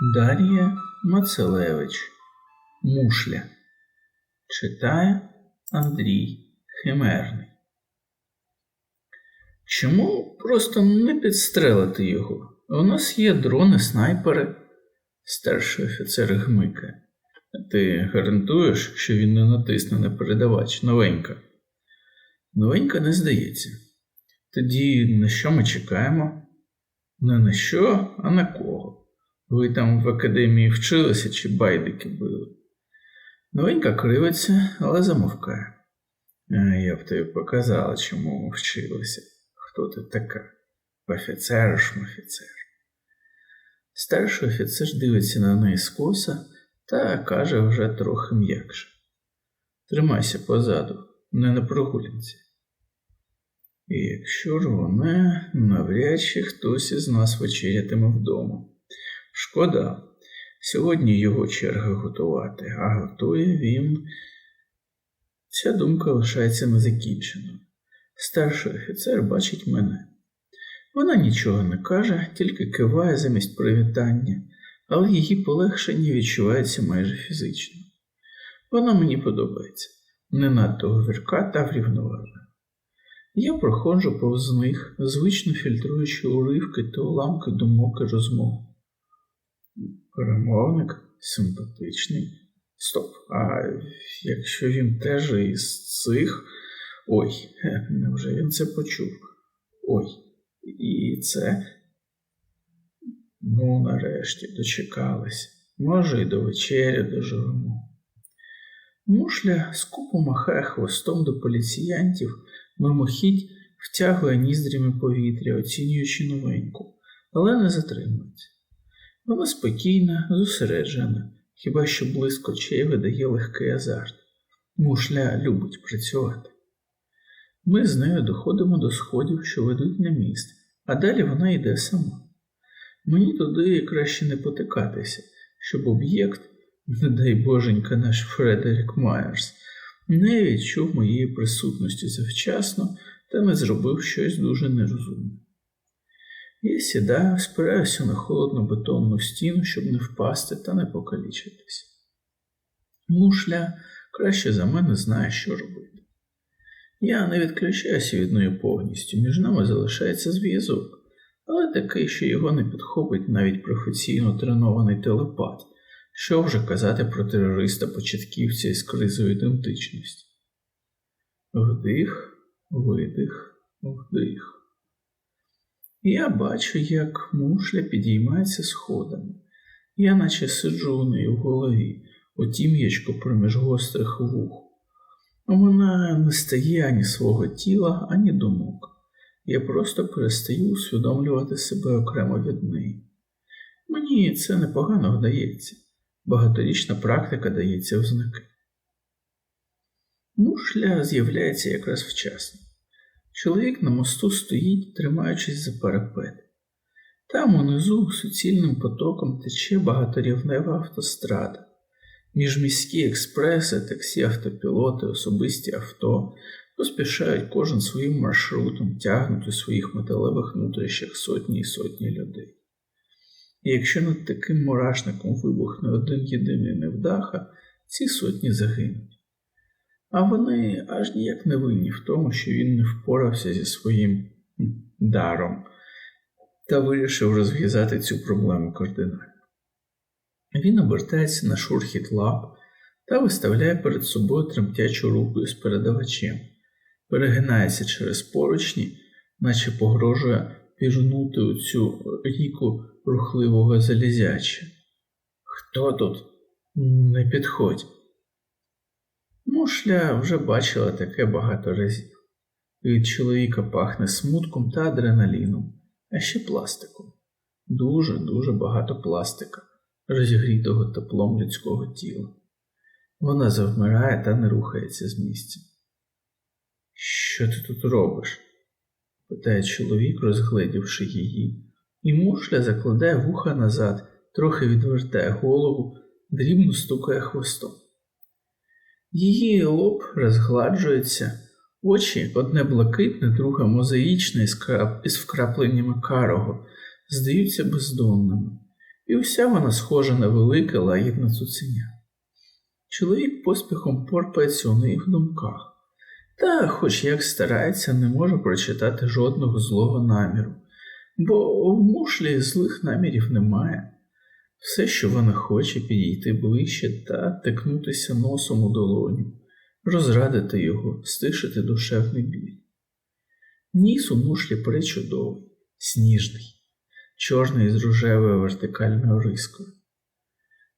Дар'я Мацелевич Мушля Читає Андрій Химерний. Чому просто не підстрелити його? У нас є дрони-снайпери. Старший офіцер гмикає. Ти гарантуєш, що він не натисне на передавач новенька? Новенька не здається. Тоді на що ми чекаємо? Не на що, а на кого? Ви там в академії вчилися чи байдики били? Новенька кривиться, але замовкає. А я б тобі показала, чому вчилися. Хто ти така? Офіцер ж офіцер. Старший офіцер дивиться на неї скоса та каже вже трохи м'якше. Тримайся позаду, не на прогулянці. І якщо ж вони, навряд чи хтось із нас вечерятиме вдома. Шкода, сьогодні його черга готувати, а готує він. Ця думка лишається незакінченою. Старший офіцер бачить мене. Вона нічого не каже, тільки киває замість привітання, але її полегшення відчувається майже фізично. Вона мені подобається, не надто говірка та врівноважена. Я проходжу повз них, звично фільтруючи уривки та уламки думок і розмов. Перемовник симпатичний. Стоп, а якщо він теж із цих. Ой, е, невже він це почув? Ой, і це. Ну, нарешті, дочекались. Може, і до вечері доживемо. Мушля скупо махає хвостом до поліціянтів, мимохідь втягує ніздрями повітря, оцінюючи новеньку, але не затримується. Вона спокійна, зосереджена, хіба що близько очей видає легкий азарт. Мушля любить працювати. Ми з нею доходимо до сходів, що ведуть на міст, а далі вона йде сама. Мені туди краще не потикатися, щоб об'єкт, не дай боженька наш Фредерік Майерс, не відчув моєї присутності завчасно та не зробив щось дуже нерозумне. Я сідаю, спираюся на холодну бетонну стіну, щоб не впасти та не покалічитися. Мушля краще за мене знає, що робити. Я не відключаюся від неї повністю, між нами залишається зв'язок, але такий, що його не підхопить навіть професійно тренований телепат, що вже казати про терориста-початківця із кризою ідентичності. Вдих, видих, вдих. Я бачу, як мушля підіймається сходами. Я наче сиджу у неї в голові, отім'ячко проміж гострих вух. Вона не стає ані свого тіла, ані думок. Я просто перестаю усвідомлювати себе окремо від неї. Мені це непогано вдається, багаторічна практика дається в знаки. Мушля з'являється якраз вчасно. Чоловік на мосту стоїть, тримаючись за парапет. Там унизу суцільним потоком тече багаторівнева автострада. Міжміські експреси, таксі, автопілоти, особисті авто поспішають кожен своїм маршрутом, тягнуть у своїх металевих внутрішніх сотні і сотні людей. І якщо над таким мурашником вибухне один єдиний невдаха, ці сотні загинуть. А вони аж ніяк не винні в тому, що він не впорався зі своїм даром та вирішив розв'язати цю проблему кардинально. Він обертається на шурхіт лап та виставляє перед собою тремтячу руку з передавачем, перегинається через поручні, наче погрожує пірнути у цю ріку рухливого залізяча. Хто тут? Не підходь. Мушля вже бачила таке багато разів. Від чоловіка пахне смутком та адреналіном, а ще пластиком. Дуже-дуже багато пластика розігрітого теплом людського тіла. Вона завмирає та не рухається з місця. Що ти тут робиш? питає чоловік, розгледівши її, і мушля закладає вуха назад, трохи відвертає голову, дрібно стукає хвостом. Її лоб розгладжується, очі одне блакитне, друге мозаїчне із вкрапленнями карого, здаються бездонними і уся вона схожа на велике лагідне цуценя. Чоловік поспіхом порпається у неї в думках, та, хоч як старається, не може прочитати жодного злого наміру, бо в мушлі злих намірів немає. Все, що вона хоче, підійти ближче та тикнутися носом у долоню, розрадити його, стишити душевний біль. Ніс у мушлі пречудовий, сніжний, чорний з рожевою вертикальною рискою.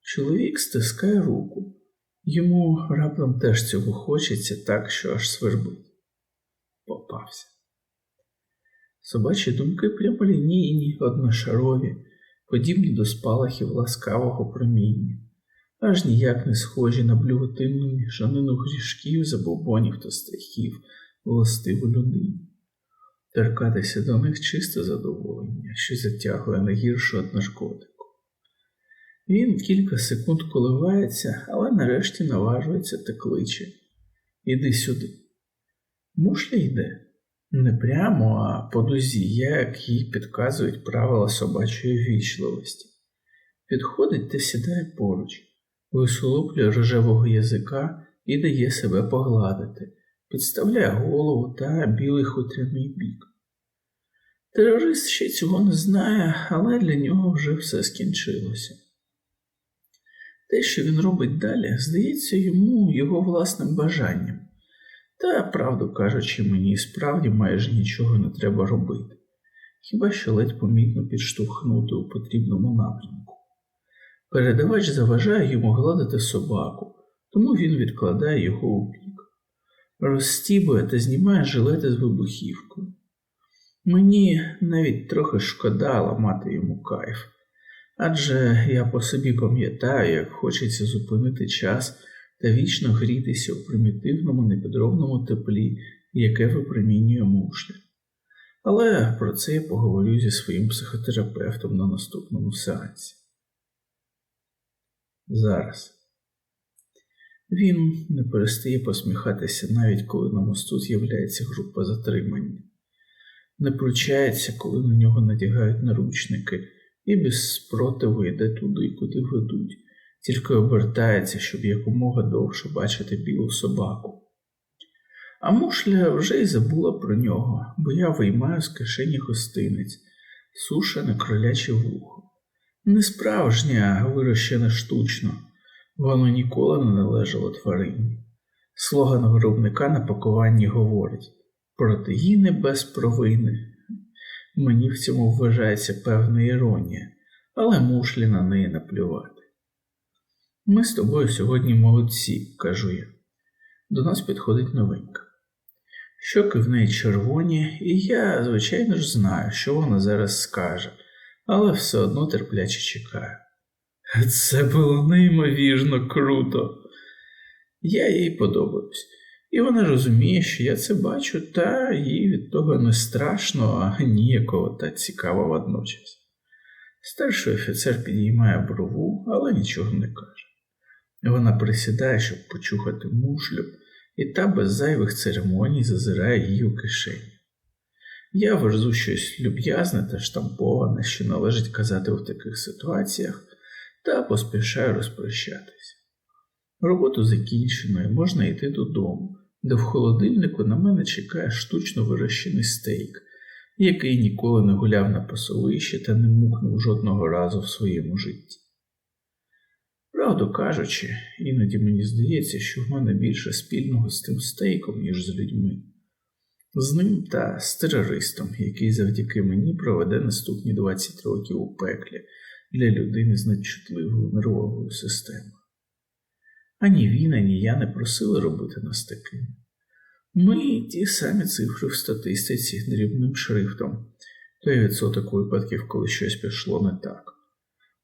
Чоловік стискає руку. Йому раптом теж цього хочеться так, що аж свербить. Попався. Собачі думки прямолінійні, одношарові, подібні до спалахів ласкавого проміння, аж ніяк не схожі на блювотинну мішанину грішків, забобонів та страхів, властиву людині. Торкатися до них чисте задоволення, що затягує на гіршу від наркотику. Він кілька секунд коливається, але нарешті наважується та кличе. Іди сюди. Мушля йде не прямо, а по дузі, як їй підказують правила собачої вічливості. Підходить та сідає поруч, висолоплює рожевого язика і дає себе погладити, підставляє голову та білий хутряний бік. Терорист ще цього не знає, але для нього вже все скінчилося. Те, що він робить далі, здається йому його власним бажанням. Та, правду кажучи, мені справді майже нічого не треба робити, хіба що ледь помітно підштовхнути у потрібному напрямку. Передавач заважає йому гладити собаку, тому він відкладає його у бік, розстібує та знімає жилети з вибухівкою. Мені навіть трохи шкода ламати йому кайф. Адже я по собі пам'ятаю, як хочеться зупинити час та вічно грітися у примітивному непідробному теплі, яке випромінює мушля. Але про це я поговорю зі своїм психотерапевтом на наступному сеансі. Зараз. Він не перестає посміхатися навіть коли на мосту з'являється група затримання, не пручається, коли на нього надягають наручники і без спротиву йде туди, куди ведуть, тільки обертається, щоб якомога довше бачити білу собаку. А мушля вже й забула про нього, бо я виймаю з кишені гостинець, сушене кроляче вухо. Не справжнє, а вирощене штучно, воно ніколи не належало тварині. Слоган виробника на пакуванні говорить протеїни без провини, Мені в цьому вважається певна іронія, але мушлі на неї наплювати. Ми з тобою сьогодні молодці, кажу я. До нас підходить новенька. Щоки в неї червоні, і я, звичайно ж, знаю, що вона зараз скаже, але все одно терпляче чекаю. Це було неймовірно круто. Я їй подобаюсь. І вона розуміє, що я це бачу, та їй від того не страшно, а ніякого та цікаво водночас. Старший офіцер підіймає брову, але нічого не каже. Вона присідає, щоб почухати мушлю, і та без зайвих церемоній зазирає її у кишені. Я верзу щось люб'язне та штамповане, що належить казати в таких ситуаціях, та поспішаю розпрощатися. Роботу закінчено і можна йти додому, де в холодильнику на мене чекає штучно вирощений стейк, який ніколи не гуляв на пасовищі та не мукнув жодного разу в своєму житті. Правду кажучи, іноді мені здається, що в мене більше спільного з тим стейком, ніж з людьми, з ним та з терористом, який завдяки мені проведе наступні 20 років у пеклі для людини з надчутливою нервовою системою. Ані він, ані я не просили робити нас такими. Ми ті самі цифри в статистиці дрібним шрифтом, той відсоток випадків, коли щось пішло не так.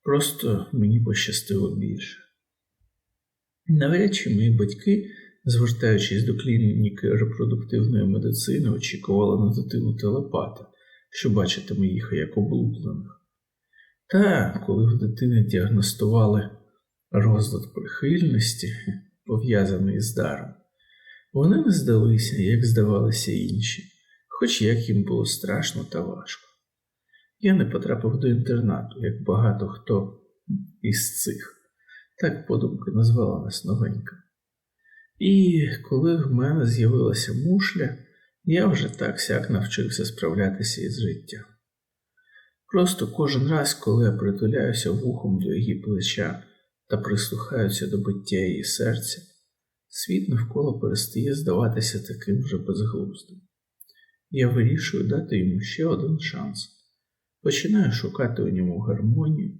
Просто мені пощастило більше. Навряд чи мої батьки, звертаючись до клініки репродуктивної медицини, очікували на дитину телепата, що бачитиме їх як облуплених. Та коли в дитини діагностували розлад прихильності, пов'язаний з даром, вони не здалися, як здавалися інші, хоч як їм було страшно та важко. Я не потрапив до інтернату, як багато хто із цих. Так подумки назвала нас новенька. І коли в мене з'явилася мушля, я вже так сяк навчився справлятися із життям. Просто кожен раз, коли я притуляюся вухом до її плеча та прислухаюся до биття її серця, світ навколо перестає здаватися таким вже безглуздим. Я вирішую дати йому ще один шанс. Починаю шукати у ньому гармонію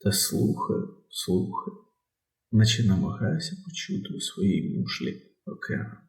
та слухаю, слухаю, наче намагаюся почути у своїй мушлі океан.